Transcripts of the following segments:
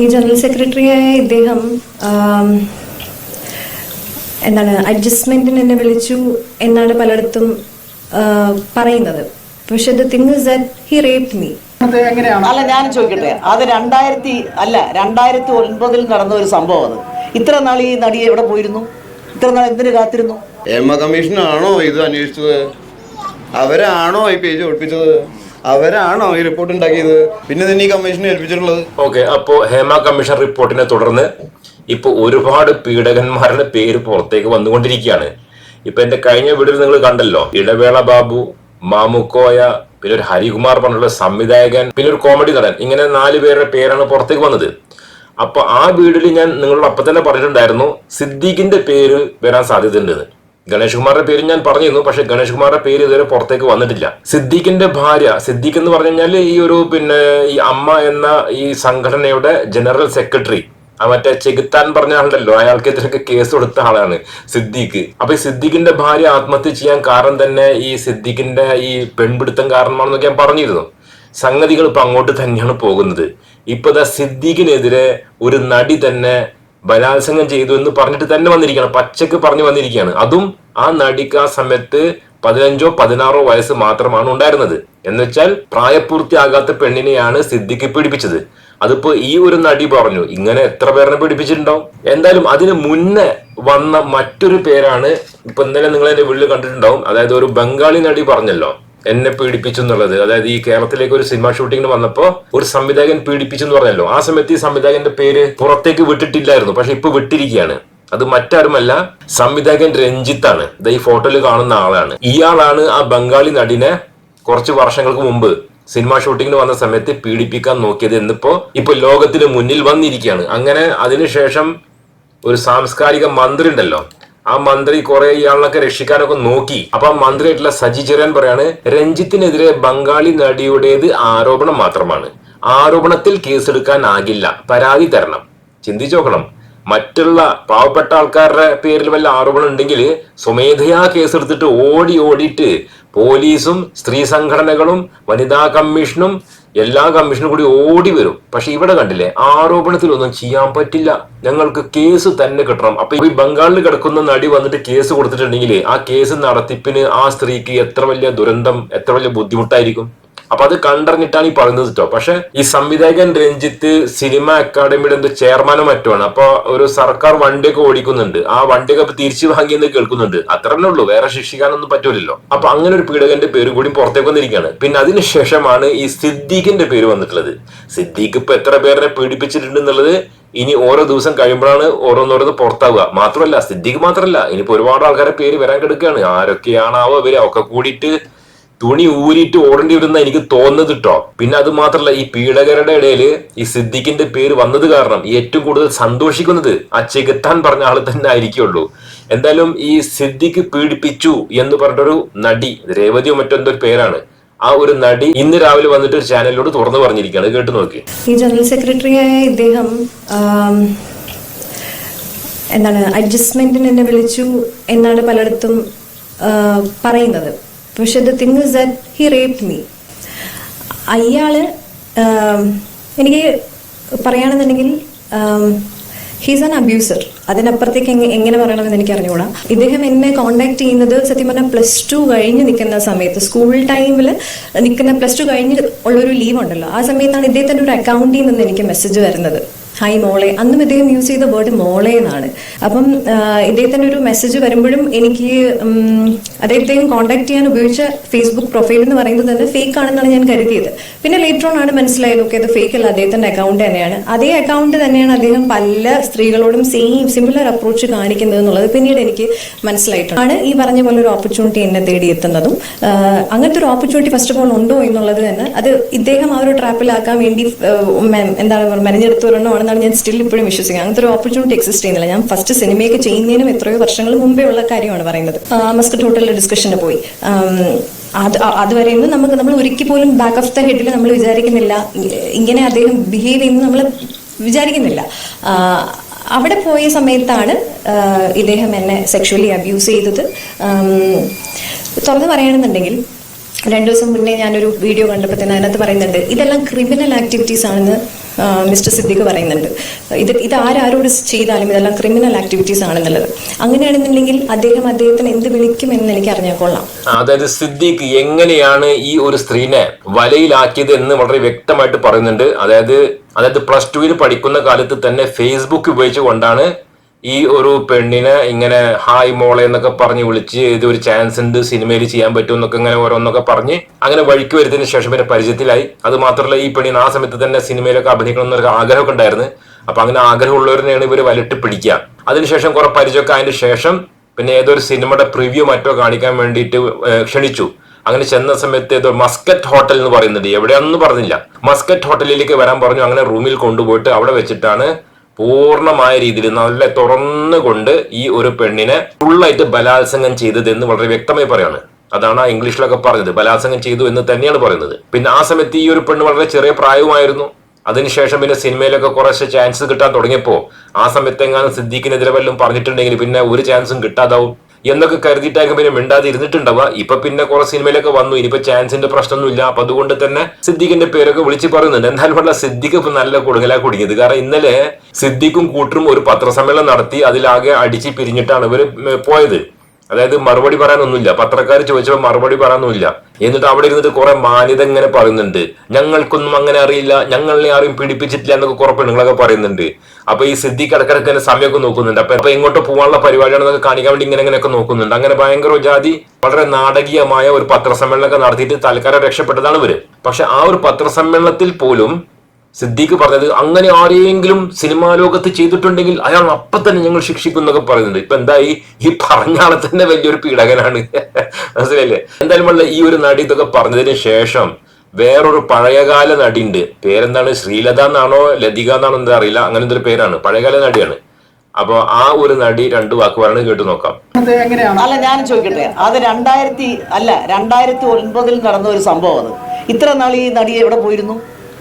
ഈ ജനറൽ സെക്രട്ടറിയായ ഇദ്ദേഹം എന്താണ് അഡ്ജസ്റ്റ്മെന്റിന് എന്നെ വിളിച്ചു എന്നാണ് പലയിടത്തും പറയുന്നത്. പക്ഷെ the thing is that he rape me. അല്ല ഞാൻ ചോദിക്കട്ടെ? അത് രണ്ടായിരത്തി അല്ല രണ്ടായിരത്തി ഒൻപതിൽ നടന്ന ഒരു സംഭവം അത്. ഇത്ര നാൾ ഈ നടി എവിടെ പോയിരുന്നു? ഇത്ര നാൾ എന്തിനു കാത്തിരുന്നു? എം കമ്മീഷനാണോ ഇത് അന്വേഷിച്ചത്? അവരാണോ ഈ പേജ് ഒളിപ്പിച്ചത് അവരാണോ ഈ റിപ്പോർട്ട് ഉണ്ടാക്കിയത്? പിന്നെ തന്നെ ഈ കമ്മീഷനെ ഏൽപ്പിച്ചിട്ടുള്ളത്? ഓക്കെ അപ്പോ ഹേമ കമ്മീഷൻ റിപ്പോർട്ടിനെ തുടർന്ന് ഇപ്പൊ ഒരുപാട് പീഡകന്മാരുടെ പേര് പുറത്തേക്ക് വന്നുകൊണ്ടിരിക്കുകയാണ്. ഇപ്പൊ എന്റെ കഴിഞ്ഞ വീഡിയോയിൽ നിങ്ങൾ കണ്ടല്ലോ ഇടവേള ബാബു മാമുക്കോയ പിന്നെ ഒരു ഹരികുമാർ പറഞ്ഞുള്ള സംവിധായകൻ പിന്നെ ഒരു കോമഡി നടൻ. ഇങ്ങനെ നാല് പേരുടെ പേരാണ് പുറത്തേക്ക് വന്നത്. അപ്പൊ ആ വീഡിയോയിൽ ഞാൻ നിങ്ങളോട് അപ്പൊ തന്നെ പറഞ്ഞിട്ടുണ്ടായിരുന്നു സിദ്ദീഖിന്റെ പേര് വരാൻ സാധ്യതയുണ്ടെന്ന് ഗണേഷ് കുമാറിന്റെ പേര് ഞാൻ പറഞ്ഞിരുന്നു പക്ഷെ ഗണേഷ് കുമാറിന്റെ പേര് ഇതുവരെ പുറത്തേക്ക് വന്നിട്ടില്ല. സിദ്ദീഖിന്റെ ഭാര്യ സിദ്ദീഖ് എന്ന് പറഞ്ഞു കഴിഞ്ഞാൽ ഈ ഒരു പിന്നെ ഈ അമ്മ എന്ന ഈ സംഘടനയുടെ ജനറൽ സെക്രട്ടറി. മറ്റേ ചെകുത്താൻ പറഞ്ഞ ആളുണ്ടല്ലോ അയാൾക്കെതിരൊക്കെ കേസ് കൊടുത്ത ആളാണ് സിദ്ദീഖ്. അപ്പൊ ഈ സിദ്ദീഖിന്റെ ഭാര്യ ആത്മഹത്യ ചെയ്യാൻ കാരണം തന്നെ ഈ സിദ്ദീഖിന്റെ ഈ പെൺപിടുത്തം കാരണമാണെന്നൊക്കെ ഞാൻ പറഞ്ഞിരുന്നു. സംഗതികൾ ഇപ്പൊ അങ്ങോട്ട് തന്നെയാണ് പോകുന്നത്. ഇപ്പൊ ദാ സിദ്ദീഖിനെതിരെ ഒരു നടി തന്നെ ബലാത്സംഗം ചെയ്തു എന്ന് പറഞ്ഞിട്ട് തന്നെ വന്നിരിക്കുകയാണ് പച്ചക്ക് പറഞ്ഞു വന്നിരിക്കുകയാണ്. അതും ആ നടിക്ക് ആ സമയത്ത് പതിനഞ്ചോ പതിനാറോ വയസ്സ് മാത്രമാണ് ഉണ്ടായിരുന്നത്. എന്നുവെച്ചാൽ പ്രായപൂർത്തിയാകാത്ത പെണ്ണിനെയാണ് സിദ്ദിഖ് പീഡിപ്പിച്ചത്. അതിപ്പോ ഈ ഒരു നടി പറഞ്ഞു ഇങ്ങനെ എത്ര പേരെ പീഡിപ്പിച്ചിട്ടുണ്ടാവും? എന്തായാലും അതിന് മുന്നേ വന്ന മറ്റൊരു പേരാണ് ഇപ്പൊ ഇന്നലെ നിങ്ങൾ എന്റെ വീട്ടിൽ കണ്ടിട്ടുണ്ടാവും. അതായത് ഒരു ബംഗാളി നടി പറഞ്ഞല്ലോ. എന്നെ പീഡിപ്പിച്ചു എന്നുള്ളത്. അതായത് ഈ കേരളത്തിലേക്ക് ഒരു സിനിമ ഷൂട്ടിങ്ങിന് വന്നപ്പോ ഒരു സംവിധായകൻ പീഡിപ്പിച്ചു എന്ന് പറഞ്ഞല്ലോ. ആ സമയത്ത് ഈ സംവിധായകന്റെ പേര് പുറത്തേക്ക് വിട്ടിട്ടില്ലായിരുന്നു. പക്ഷെ ഇപ്പൊ വിട്ടിരിക്കുകയാണ്. അത് മറ്റാരുമല്ല സംവിധായകൻ രഞ്ജിത്താണ് ഇത് ഈ ഫോട്ടോയിൽ കാണുന്ന ആളാണ്. ഇയാളാണ് ആ ബംഗാളി നടിനെ കുറച്ച് വർഷങ്ങൾക്ക് മുമ്പ് സിനിമ ഷൂട്ടിങ്ങിന് വന്ന സമയത്ത് പീഡിപ്പിക്കാൻ നോക്കിയത് എന്നിപ്പോ ഇപ്പൊ ലോകത്തിന് മുന്നിൽ വന്നിരിക്കുകയാണ്. അങ്ങനെ അതിനുശേഷം ഒരു സാംസ്കാരിക മന്ത്രി ഉണ്ടല്ലോ ആ മന്ത്രി കുറെ ഇയാളിനൊക്കെ രക്ഷിക്കാനൊക്കെ നോക്കി. അപ്പൊ ആ മന്ത്രിയായിട്ടുള്ള സജി ചെറിയാൻ പറയാണ് രഞ്ജിത്തിനെതിരെ ബംഗാളി നടിയുടേത് ആരോപണം മാത്രമാണ്. ആരോപണത്തിൽ കേസെടുക്കാനാകില്ല. പരാതി തരണം. ചിന്തിച്ചു നോക്കണം. മറ്റുള്ള പാവപ്പെട്ട ആൾക്കാരുടെ പേരിൽ വല്ല ആരോപണം സ്വമേധയാ കേസെടുത്തിട്ട് ഓടി ഓടിയിട്ട് പോലീസും സ്ത്രീ സംഘടനകളും വനിതാ കമ്മീഷനും എല്ലാ കമ്മീഷനും കൂടി ഓടി വരും. പക്ഷെ ഇവിടെ കണ്ടില്ലേ ആരോപണത്തിൽ ഒന്നും ചെയ്യാൻ പറ്റില്ല. ഞങ്ങൾക്ക് കേസ് തന്നെ കിട്ടണം. അപ്പൊ ഈ ബംഗാളിൽ കിടക്കുന്ന നടി വന്നിട്ട് കേസ് കൊടുത്തിട്ടുണ്ടെങ്കിൽ ആ കേസ് നടത്തിപ്പിന് ആ സ്ത്രീക്ക് എത്ര വലിയ ദുരന്തം എത്ര വലിയ ബുദ്ധിമുട്ടായിരിക്കും? അപ്പൊ അത് കണ്ടറിഞ്ഞിട്ടാണ് ഈ പറയുന്നത് കേട്ടോ പക്ഷെ ഈ സംവിധായകൻ രഞ്ജിത്ത് സിനിമ അക്കാദമിയുടെ എന്തോ ചെയർമാനോ ആണ്. അപ്പൊ ഒരു സർക്കാർ വണ്ടിയൊക്കെ ഓടിക്കുന്നുണ്ട്. ആ വണ്ടിയൊക്കെ തിരിച്ചു വാങ്ങിയെന്ന് കേൾക്കുന്നുണ്ട്. അത്ര തന്നെ ഉള്ളൂ. വേറെ ശിക്ഷിക്കാനൊന്നും പറ്റൂലല്ലോ. അപ്പൊ അങ്ങനെ ഒരു പീഡകന്റെ പേര് കൂടി പുറത്തേക്ക് വന്നിരിക്കുകയാണ് പിന്നെ അതിനുശേഷമാണ് ഈ സിദ്ദീഖിന്റെ പേര് വന്നിട്ടുള്ളത്. സിദ്ദീഖ് ഇപ്പൊ എത്ര പേരെ പീഡിപ്പിച്ചിട്ടുണ്ട് എന്നുള്ളത് ഇനി ഓരോ ദിവസം കഴിയുമ്പോഴാണ് ഓരോന്നോരോന്ന് പുറത്താവുക. മാത്രമല്ല സിദ്ദീഖ് മാത്രമല്ല ഇനിയിപ്പോ ഒരുപാട് ആൾക്കാരെ പേര് വരാൻ കിടക്കുകയാണ്. ആരൊക്കെയാണാവോ ഇവർ? ഒക്കെ കൂടിയിട്ട് തുണി ഊരിയിട്ട് ഓടേണ്ടി വരുന്ന എനിക്ക് തോന്നുന്നത് കേട്ടോ പിന്നെ അത് മാത്രല്ല ഈ പീഡകരുടെ ഇടയിൽ ഈ സിദ്ദിഖിന്റെ പേര് വന്നത് കാരണം ഏറ്റവും കൂടുതൽ സന്തോഷിക്കുന്നത് ആ ചെകുത്താൻ പറഞ്ഞ ആൾ തന്നെ ആയിരിക്കുള്ളൂ. എന്തായാലും ഈ സിദ്ദിഖ് പീഡിപ്പിച്ചു എന്ന് പറഞ്ഞൊരു നടി രേവതിയോ മറ്റെന്തോ ഒരു പേരാണ്. ആ ഒരു നടി ഇന്ന് രാവിലെ വന്നിട്ട് ഒരു ചാനലിനോട് തുറന്നു പറഞ്ഞിരിക്കുകയാണ്. കേട്ടു നോക്കി. ഈ ജനറൽ സെക്രട്ടറി ആയ ഇദ്ദേഹം എന്താണ് അഡ്ജസ്റ്റ്മെന്റിന് എന്നെ വിളിച്ചു എന്നാണ് പലയിടത്തും പറയുന്നത്. പക്ഷെ the thing is that he rape me അയാൾ എനിക്ക് പറയുകയാണെന്നുണ്ടെങ്കിൽ ഹീസ് ആൻ അബ്യൂസർ അതിനപ്പുറത്തേക്ക് എങ്ങ- എങ്ങനെ പറയണമെന്ന് എനിക്ക് അറിഞ്ഞുകൂടാ ഇദ്ദേഹം എന്നെ കോണ്ടാക്ട് ചെയ്യുന്നത് സത്യം പറഞ്ഞാൽ പ്ലസ് ടു കഴിഞ്ഞ് നിൽക്കുന്ന സമയത്ത്. സ്കൂൾ ടൈമിൽ നിൽക്കുന്ന പ്ലസ് ടു കഴിഞ്ഞ് ഉള്ളൊരു ലീവ് ഉണ്ടല്ലോ. ആ സമയത്താണ് ഇദ്ദേഹത്തിന്റെ ഒരു അക്കൗണ്ടിൽ നിന്ന് എനിക്ക് മെസ്സേജ് വരുന്നത്. ഹായ് മോളെ. അന്നും ഇദ്ദേഹം യൂസ് ചെയ്ത വേർഡ് മോളെ എന്നാണ്. അപ്പം ഇദ്ദേഹത്തിന്റെ ഒരു മെസ്സേജ് വരുമ്പോഴും എനിക്ക് ഉം, അദ്ദേഹത്തെയും കോൺടാക്ട് ചെയ്യാൻ ഉപയോഗിച്ച ഫേസ്ബുക്ക് പ്രൊഫൈൽ എന്ന് പറയുന്നത് തന്നെ ഫേക്ക് ആണെന്നാണ് ഞാൻ കരുതിയത്. പിന്നെ ലേറ്റർ ഓൺ ആണ് മനസ്സിലായത് ഓക്കെ അത് ഫേക്ക് അല്ല അദ്ദേഹത്തിന്റെ അക്കൗണ്ട് തന്നെയാണ്. അതേ അക്കൗണ്ട് തന്നെയാണ് അദ്ദേഹം പല സ്ത്രീകളോടും സെയിം സിമിലർ അപ്രോച്ച് കാണിക്കുന്നത് എന്നുള്ളത് പിന്നീട് എനിക്ക് മനസ്സിലായിട്ടുണ്ട്. ആണ് ഈ പറഞ്ഞ പോലെ ഒരു ഓപ്പർച്യൂണിറ്റി എന്നെ തേടി എത്തുന്നതും അങ്ങനത്തെ ഒരു ഓപ്പർച്യൂണിറ്റി ഫസ്റ്റ് ഓഫ് ഓൾ ഉണ്ടോ എന്നുള്ളത് തന്നെ അത് ഇദ്ദേഹം ആ ഒരു ട്രാപ്പിലാക്കാൻ വേണ്ടി എന്താണ് പറയുക ഒരെണ്ണമാണെന്നാണ് ഞാൻ സ്റ്റിൽ ഇപ്പോഴും വിശ്വസിക്കുന്നത്. അങ്ങനത്തെ ഒരു ഓപ്പർച്യൂണിറ്റി എക്സിസ്റ്റ് ചെയ്യുന്നില്ല. ഞാൻ ഫസ്റ്റ് സിനിമയൊക്കെ ചെയ്യുന്നതിനും എത്രയോ വർഷങ്ങൾ മുമ്പേ ഉള്ള കാര്യമാണ് പറയുന്നത്. മസ്കറ്റ് ഹോട്ടലിലെ ഡിസ്കഷന് പോയി. അത് അത് പറയുമ്പോൾ നമുക്ക് നമ്മൾ ഒരിക്കൽ പോലും ബാക്ക് ഓഫ് ദ ഹെഡിൽ നമ്മൾ വിചാരിക്കുന്നില്ല. ഇങ്ങനെ അദ്ദേഹം ബിഹേവ് ചെയ്യുന്നത് നമ്മൾ വിചാരിക്കുന്നില്ല. അവിടെ പോയ സമയത്താണ് ഇദ്ദേഹം എന്നെ സെക്ഷുവലി അബ്യൂസ് ചെയ്തത്. തുറന്നു പറയുകയാണെന്നുണ്ടെങ്കിൽ രണ്ടു ദിവസം മുന്നേ ഞാനൊരു വീഡിയോ കണ്ടപ്പോൾ തന്നെ അതിനകത്ത് പറയുന്നുണ്ട് ഇതെല്ലാം ക്രിമിനൽ ആക്ടിവിറ്റീസ് ആണെന്ന് മിസ്റ്റർ സിദ്ദിഖ് പറയുന്നുണ്ട്. ഇത് ഇത് ആരാരോട് ചെയ്താലും ഇതെല്ലാം ക്രിമിനൽ ആക്ടിവിറ്റീസ് ആണെന്നുള്ളത്. അങ്ങനെയാണെന്നുണ്ടെങ്കിൽ അദ്ദേഹം അദ്ദേഹത്തിന് എന്ത് വിളിക്കും എന്ന് എനിക്ക് അറിഞ്ഞാൽ കൊള്ളാം. അതായത് സിദ്ദിഖ് എങ്ങനെയാണ് ഈ ഒരു സ്ത്രീനെ വലയിലാക്കിയത് എന്ന് വളരെ വ്യക്തമായിട്ട് പറയുന്നുണ്ട്. അതായത് അതായത് പ്ലസ് ടുവിൽ പഠിക്കുന്ന കാലത്ത് തന്നെ ഫേസ്ബുക്ക് ഉപയോഗിച്ചുകൊണ്ടാണ് ഈ ഒരു പെണ്ണിനെ ഇങ്ങനെ ഹായ് മോളെ എന്നൊക്കെ പറഞ്ഞ് വിളിച്ച് ഇത് ഒരു ചാൻസ് ഉണ്ട് സിനിമയിൽ ചെയ്യാൻ പറ്റും എന്നൊക്കെ ഇങ്ങനെ ഓരോന്നൊക്കെ പറഞ്ഞ് അങ്ങനെ വഴിക്ക് വരുന്നതിന് ശേഷം പിന്നെ പരിചയത്തിലായി. അത് മാത്രമല്ല ഈ പെണ്ണിന് ആ സമയത്ത് തന്നെ സിനിമയിലൊക്കെ അഭിനയിക്കണം എന്നൊരു ആഗ്രഹമൊക്കെ ഉണ്ടായിരുന്നു. അപ്പൊ അങ്ങനെ ആഗ്രഹമുള്ളവരെയാണ് ഇവർ വലട്ട് പിടിക്കുക. അതിനുശേഷം കുറെ പരിചയമൊക്കെ അതിന് ശേഷം പിന്നെ ഏതൊരു സിനിമയുടെ പ്രിവ്യൂ മറ്റോ കാണിക്കാൻ വേണ്ടിയിട്ട് ക്ഷണിച്ചു. അങ്ങനെ ചെന്ന സമയത്ത് ഏതോ മസ്കറ്റ് ഹോട്ടൽ എന്ന് പറയുന്നുണ്ട്. എവിടെയാണെന്ന് പറഞ്ഞില്ല. മസ്കറ്റ് ഹോട്ടലിലേക്ക് വരാൻ പറഞ്ഞു. അങ്ങനെ റൂമിൽ കൊണ്ടുപോയിട്ട് അവിടെ വെച്ചിട്ടാണ് പൂർണമായ രീതിയിൽ നല്ല തുറന്നുകൊണ്ട് ഈ ഒരു പെണ്ണിനെ ഫുള്ളായിട്ട് ബലാത്സംഗം ചെയ്തത് എന്ന് വളരെ വ്യക്തമായി പറയാണ്. അതാണ് ആ ഇംഗ്ലീഷിലൊക്കെ പറഞ്ഞത്. ബലാത്സംഗം ചെയ്തു എന്ന് തന്നെയാണ് പറയുന്നത്. പിന്നെ ആ സമയത്ത് ഈ ഒരു പെണ്ണ് വളരെ ചെറിയ പ്രായവുമായിരുന്നു. അതിനുശേഷം പിന്നെ സിനിമയിലൊക്കെ കുറച്ച് ചാൻസ് കിട്ടാൻ തുടങ്ങിയപ്പോ ആ സമയത്ത് എങ്ങാനും സിദ്ദീഖിനെതിരെ വല്ലതും പറഞ്ഞിട്ടുണ്ടെങ്കിൽ പിന്നെ ഒരു ചാൻസും കിട്ടാതാവും. എന്നൊക്കെ കരുതിയിട്ടായിരിക്കും പിന്നെ മിണ്ടാതെ ഇരുന്നിട്ടുണ്ടാവുക. ഇപ്പൊ പിന്നെ കുറെ സിനിമയിലൊക്കെ വന്നു. ഇനിയിപ്പോ ചാൻസിന്റെ പ്രശ്നമൊന്നുമില്ല. അപ്പൊ അതുകൊണ്ട് തന്നെ സിദ്ദിഖിന്റെ പേരൊക്കെ വിളിച്ച് പറയുന്നുണ്ട്. എന്തായാലും പറഞ്ഞ സിദ്ദീഖ് ഇപ്പൊ നല്ല കൊടുങ്ങലാ കുടുങ്ങിയത്. കാരണം ഇന്നലെ സിദ്ദിഖും കൂട്ടരും ഒരു പത്രസമ്മേളനം നടത്തി അതിലാകെ അടിച്ച് പിരിഞ്ഞിട്ടാണ് ഇവർ പോയത്. അതായത് മറുപടി പറയാനൊന്നുമില്ല. പത്രക്കാർ ചോദിച്ചപ്പോൾ മറുപടി പറയാനൊന്നുമില്ല. എന്നിട്ട് അവിടെ ഇരുന്നിട്ട് കുറെ മാന്യത ഇങ്ങനെ പറയുന്നുണ്ട്. ഞങ്ങൾക്കൊന്നും അങ്ങനെ അറിയില്ല ഞങ്ങളെ ആരും പീഡിപ്പിച്ചിട്ടില്ല എന്നൊക്കെ കുറെ പെണ്ണുങ്ങളൊക്കെ പറയുന്നുണ്ട്. അപ്പൊ ഈ സിദ്ധി ഇടക്കിടക്ക് തന്നെ സമയമൊക്കെ നോക്കുന്നുണ്ട്. അപ്പൊ അപ്പൊ എങ്ങോട്ട് പോകാനുള്ള പരിപാടിയാണെന്നൊക്കെ കാണിക്കാൻ വേണ്ടി ഇങ്ങനെ ഇങ്ങനെയൊക്കെ നോക്കുന്നുണ്ട്. അങ്ങനെ ഭയങ്കര ജാതി വളരെ നാടകീയമായ ഒരു പത്രസമ്മേളനമൊക്കെ നടത്തിയിട്ട് തൽക്കാലം രക്ഷപ്പെട്ടതാണ് ഇവർ. പക്ഷെ ആ ഒരു പത്രസമ്മേളനത്തിൽ പോലും സിദ്ദീഖ് പറഞ്ഞത് അങ്ങനെ ആരെയെങ്കിലും സിനിമാ ലോകത്ത് ചെയ്തിട്ടുണ്ടെങ്കിൽ അയാൾ അപ്പൊ തന്നെ ഞങ്ങൾ ശിക്ഷിക്കും എന്നൊക്കെ പറയുന്നുണ്ട്. ഇപ്പൊ എന്തായി? ഈ പറഞ്ഞ ആളെ തന്നെ വലിയൊരു പീഡകനാണ്. മനസ്സിലല്ലേ എന്തായാലും ഉള്ള ഈ ഒരു നടി ഇതൊക്കെ പറഞ്ഞതിന് ശേഷം വേറൊരു പഴയകാല നടിയുണ്ട്. പേരെന്താണ്? ശ്രീലത എന്നാണോ? ലതിക എന്നാണോ? എന്താ അറിയില്ല. അങ്ങനത്തെ ഒരു പേരാണ്. പഴയകാല നടിയാണ്. അപ്പൊ ആ ഒരു നടി രണ്ടു വാക്ക് പറയുന്നത് കേട്ട് നോക്കാം. അല്ല ഞാൻ ചോദിക്കട്ടെ? അത് രണ്ടായിരത്തി അല്ല രണ്ടായിരത്തി ഒൻപതിൽ നടന്ന ഒരു സംഭവം അത്. ഇത്ര നാൾ ഈ നടി എവിടെ പോയിരുന്നു?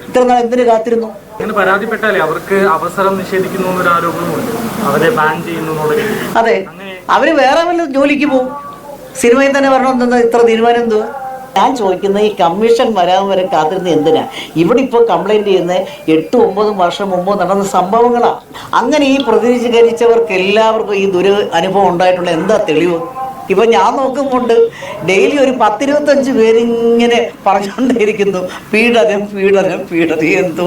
ഇത്ര നാൾ എന്തിനു കാത്തിരുന്നു? അങ്ങനെ പരാതിപ്പെട്ടാലേ അവർക്ക് അവസരം നിഷേധിക്കുന്നു എന്നൊരു ആരോപണമുണ്ട് അവരെ ബാൻ ചെയ്യുന്നു അതെ. അവർ വേറെ വല്ല ജോലിക്ക് പോകും സിനിമയിൽ തന്നെ വരണമെന്ന് ഇത്ര തീരുമാനം എന്തുവാ? ഞാൻ ചോദിക്കുന്നത് ഈ കമ്മീഷൻ വരാൻ വരെ കാത്തിരുന്ന എന്തിനാ? ഇവിടെ ഇപ്പോൾ കംപ്ലൈന്റ് ചെയ്യുന്ന എട്ട് ഒമ്പതും വർഷം മുമ്പ് നടന്ന സംഭവങ്ങളാ. അങ്ങനെ ഈ പ്രതികരിച്ചവർക്ക് എല്ലാവർക്കും ഈ ദുരനുഭവം ഉണ്ടായിട്ടുള്ള എന്താ തെളിവ്? ഇപ്പൊ ഞാൻ നോക്കുമ്പോണ്ട് ഡെയിലി ഒരു പത്തിരുപത്തഞ്ച് പേരിങ്ങനെ പറഞ്ഞുകൊണ്ടേയിരിക്കുന്നു. പീഡനം പീഡനം പീഡനം. എന്തോ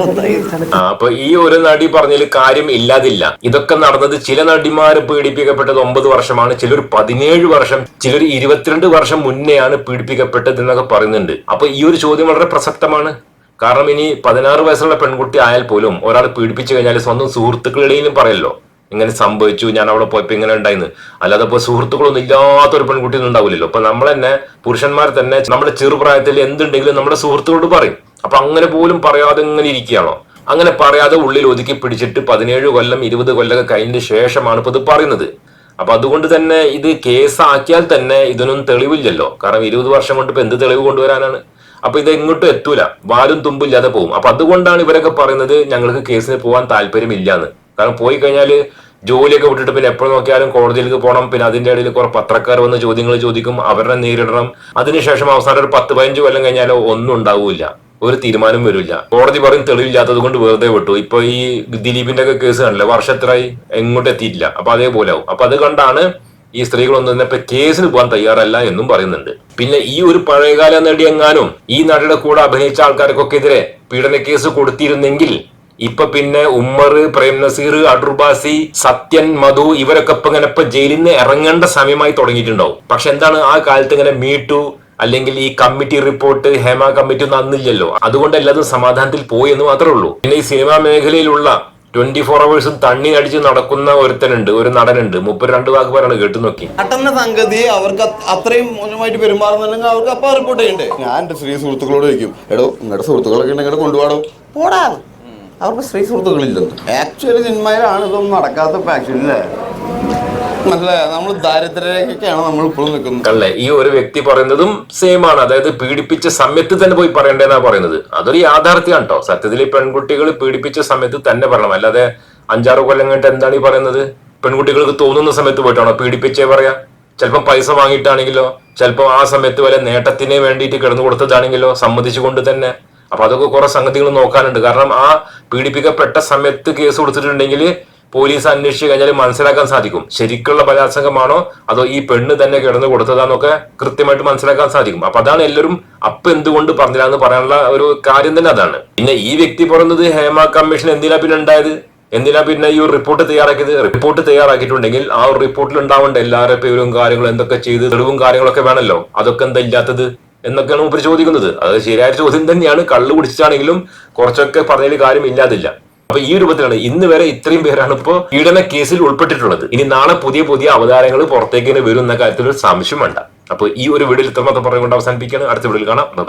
അപ്പൊ ഈ ഒരു നടി പറഞ്ഞതിൽ കാര്യം ഇല്ലാതില്ല. ഇതൊക്കെ നടന്നത് ചില നടിമാര് പീഡിപ്പിക്കപ്പെട്ടത് ഒമ്പത് വർഷമാണ്. ചിലർ പതിനേഴ് വർഷം ചിലർ ഇരുപത്തിരണ്ട് വർഷം മുന്നെയാണ് പീഡിപ്പിക്കപ്പെട്ടത് എന്നൊക്കെ പറയുന്നുണ്ട്. അപ്പൊ ഈ ഒരു ചോദ്യം വളരെ പ്രസക്തമാണ്. കാരണം ഇനി പതിനാറ് വയസ്സുള്ള പെൺകുട്ടി ആയാൽ പോലും ഒരാൾ പീഡിപ്പിച്ചു കഴിഞ്ഞാൽ സ്വന്തം സുഹൃത്തുക്കളുടെയും പറയല്ലോ. ഇങ്ങനെ സംഭവിച്ചു ഞാൻ അവിടെ പോയപ്പോ ഇങ്ങനെ ഉണ്ടായിന്ന്. അല്ലാതെ ഇപ്പൊ സുഹൃത്തുക്കളൊന്നും ഇല്ലാത്ത ഒരു പെൺകുട്ടി ഒന്നും ഉണ്ടാവില്ലല്ലോ. അപ്പൊ നമ്മൾ തന്നെ പുരുഷന്മാർ തന്നെ നമ്മുടെ ചെറുപ്രായത്തിൽ എന്തുണ്ടെങ്കിലും നമ്മുടെ സുഹൃത്തുക്കളോട് പറയും. അപ്പൊ അങ്ങനെ പോലും പറയാതെ ഇങ്ങനെ ഇരിക്കുകയാണോ? അങ്ങനെ പറയാതെ ഉള്ളിൽ ഒതുക്കി പിടിച്ചിട്ട് പതിനേഴ് കൊല്ലം ഇരുപത് കൊല്ലമൊക്കെ കഴിഞ്ഞ ശേഷമാണ് ഇപ്പൊ ഇത് പറയുന്നത്. അപ്പൊ അതുകൊണ്ട് തന്നെ ഇത് കേസാക്കിയാൽ തന്നെ ഇതിനൊന്നും തെളിവില്ലല്ലോ. കാരണം ഇരുപത് വർഷം കൊണ്ട് ഇപ്പൊ എന്ത് തെളിവ് കൊണ്ടുവരാനാണ്? അപ്പൊ ഇത് എങ്ങോട്ടും എത്തൂല. വാലും തുമ്പില്ലാതെ പോകും. അപ്പൊ അതുകൊണ്ടാണ് ഇവരൊക്കെ പറയുന്നത് ഞങ്ങൾക്ക് കേസിന് പോകാൻ താല്പര്യമില്ല കാരണം പോയി കഴിഞ്ഞാൽ ജോലിയൊക്കെ വിട്ടിട്ട് പിന്നെ എപ്പോഴും നോക്കിയാലും കോടതിയിലേക്ക് പോകണം പിന്നെ അതിന്റെ ഇടയിൽ കുറെ പത്രക്കാർ വന്ന് ചോദ്യങ്ങൾ ചോദിക്കും അവരെ നേരിടണം. അതിനുശേഷം അവസാനം ഒരു പത്ത് പതിനഞ്ച് കൊല്ലം കഴിഞ്ഞാലോ ഒന്നും ഉണ്ടാവില്ല. ഒരു തീരുമാനം വരില്ല. കോടതി പറയും തെളിവില്ലാത്തത് കൊണ്ട് വെറുതെ വിട്ടു. ഇപ്പൊ ഈ ദിലീപിന്റെ ഒക്കെ കേസ് കണ്ടില്ല? വർഷത്തിലായി എങ്ങോട്ട് എത്തിയില്ല അപ്പൊ അതേപോലെ ആവും. അപ്പൊ അത് കണ്ടാണ് ഈ സ്ത്രീകളൊന്നും തന്നെ ഇപ്പൊ കേസിന് പോകാൻ തയ്യാറല്ല എന്നും പറയുന്നുണ്ട്. പിന്നെ ഈ ഒരു പഴയകാല നടി എങ്ങാനും ഈ നടിയുടെ കൂടെ അഭിനയിച്ച ആൾക്കാർക്കൊക്കെ എതിരെ പീഡന കേസ് കൊടുത്തിരുന്നെങ്കിൽ ഇപ്പൊ പിന്നെ ഉമ്മർ പ്രേം നസീർ അഡ്രുബാസി സത്യൻ മധു ഇവരൊക്കെ ഇപ്പൊ ഇങ്ങനെ ഇപ്പൊ ജയിലിൽ നിന്ന് ഇറങ്ങേണ്ട സമയമായി തുടങ്ങിയിട്ടുണ്ടാവും. പക്ഷെ എന്താണ് ആ കാലത്ത് ഇങ്ങനെ മീട്ടു അല്ലെങ്കിൽ ഈ കമ്മിറ്റി റിപ്പോർട്ട് ഹേമ കമ്മിറ്റി ഒന്നും അന്നില്ലല്ലോ. അതുകൊണ്ട് എല്ലാതും സമാധാനത്തിൽ പോയി എന്ന് മാത്രമേ ഉള്ളൂ. പിന്നെ ഈ സിനിമാ മേഖലയിലുള്ള ട്വന്റി ഫോർ അവേഴ്സും തണ്ണി അടിച്ച് നടക്കുന്ന ഒരുത്തനുണ്ട് ഒരു നടനുണ്ട്. മുപ്പത് രണ്ട് വാക്ക് പറയാണ് കേട്ടു നോക്കി. നടന്ന സംഗതി അവർക്ക് അത് അത്രയും മോശമായിട്ട് പെരുമാറുന്നുണ്ടെങ്കിൽ അവർക്ക് അപ്പൊ റിപ്പോർട്ട് ചെയ്യണ്ടേ? ഞാൻ എന്റെ സ്ത്രീ സുഹൃത്തുക്കളോട് ചോദിക്കും എടോ നിങ്ങളുടെ സുഹൃത്തുക്കളൊക്കെ ഉണ്ടെങ്കിൽ കൊണ്ടുപോടോ പോടാ. അവർക്ക് സ്ത്രീ സുഹൃത്തുക്കളില്ലെന്ന് ആക്ച്വലി സിനിമയിലാണ് ഇതൊന്നും നടക്കാത്ത ആക്ച്വലി മനസ്സിലായ? നമ്മൾ നമ്മൾ നിൽക്കുന്നത്. അല്ലേ? ഈ ഒരു വ്യക്തി പറയുന്നതും സെയിം ആണ്. അതായത് പീഡിപ്പിച്ച സമയത്ത് തന്നെ പോയി പറയണ്ടെന്നാ പറയുന്നത്. അതൊരു യാഥാർത്ഥ്യമാണ് കേട്ടോ സത്യത്തിൽ ഈ പെൺകുട്ടികൾ പീഡിപ്പിച്ച സമയത്ത് തന്നെ പറയണം. അല്ലാതെ അഞ്ചാറ് കൊല്ലം കഴിഞ്ഞിട്ട് എന്താണ് ഈ പറയുന്നത്? പെൺകുട്ടികൾക്ക് തോന്നുന്ന സമയത്ത് പോയിട്ടാണോ പീഡിപ്പിച്ചേ പറയാ? ചിലപ്പോൾ പൈസ വാങ്ങിയിട്ടാണെങ്കിലോ ചിലപ്പോൾ ആ സമയത്ത് വരെ നേട്ടത്തിന് വേണ്ടിയിട്ട് കിടന്നു കൊടുത്തതാണെങ്കിലോ സമ്മതിച്ചുകൊണ്ട് തന്നെ അപ്പൊ അതൊക്കെ കുറെ സംഗതികൾ നോക്കാനുണ്ട്. കാരണം ആ പീഡിപ്പിക്കപ്പെട്ട സമയത്ത് കേസ് കൊടുത്തിട്ടുണ്ടെങ്കിൽ പോലീസ് അന്വേഷിച്ച് കഴിഞ്ഞാൽ മനസ്സിലാക്കാൻ സാധിക്കും. ശരിക്കുള്ള ബലാത്സംഗമാണോ അതോ ഈ പെണ്ണ് തന്നെ കിടന്നു കൊടുത്തതാന്നൊക്കെ കൃത്യമായിട്ട് മനസ്സിലാക്കാൻ സാധിക്കും. അപ്പൊ അതാണ് എല്ലാവരും അപ്പൊ എന്തുകൊണ്ട് പറഞ്ഞില്ല എന്ന് പറയാനുള്ള ഒരു കാര്യം തന്നെ അതാണ്. പിന്നെ ഈ വ്യക്തി പറയുന്നത് ഹേമ കമ്മീഷൻ എന്തിനാ പിന്നെ ഉണ്ടായത്? എന്തിനാ പിന്നെ ഈ ഒരു റിപ്പോർട്ട് തയ്യാറാക്കിയത്? റിപ്പോർട്ട് തയ്യാറാക്കിയിട്ടുണ്ടെങ്കിൽ ആ ഒരു റിപ്പോർട്ടിൽ ഉണ്ടാവേണ്ട എല്ലാവരുടെ പേരും കാര്യങ്ങളും എന്തൊക്കെ ചെയ്ത് തെളിവും കാര്യങ്ങളൊക്കെ വേണമല്ലോ അതൊക്കെ എന്താ ഇല്ലാത്തത്? എന്നൊക്കെയാണ് മുമ്പ് ചോദിക്കുന്നത്. അത് ശരിയായ ചോദ്യം തന്നെയാണ്. കള്ളു കുടിച്ചിട്ടാണെങ്കിലും കുറച്ചൊക്കെ പറഞ്ഞതിൽ കാര്യം ഇല്ലാതില്ല അപ്പൊ ഈ രൂപത്തിലാണ് ഇന്ന് വരെ ഇത്രയും പേരാണ് ഇപ്പോൾ പീഡന കേസിൽ ഉൾപ്പെട്ടിട്ടുള്ളത്. ഇനി നാളെ പുതിയ പുതിയ അവതാരങ്ങൾ പുറത്തേക്ക് വരും എന്ന കാര്യത്തിൽ ഒരു സംശയം വേണ്ട. അപ്പൊ ഈ ഒരു വീഡിയോയിൽ ഇത്രമാത്രം പറഞ്ഞുകൊണ്ട് അവസാനിപ്പിക്കുകയാണ്. അടുത്ത വീഡിയോയിൽ കാണാം. ബൈ.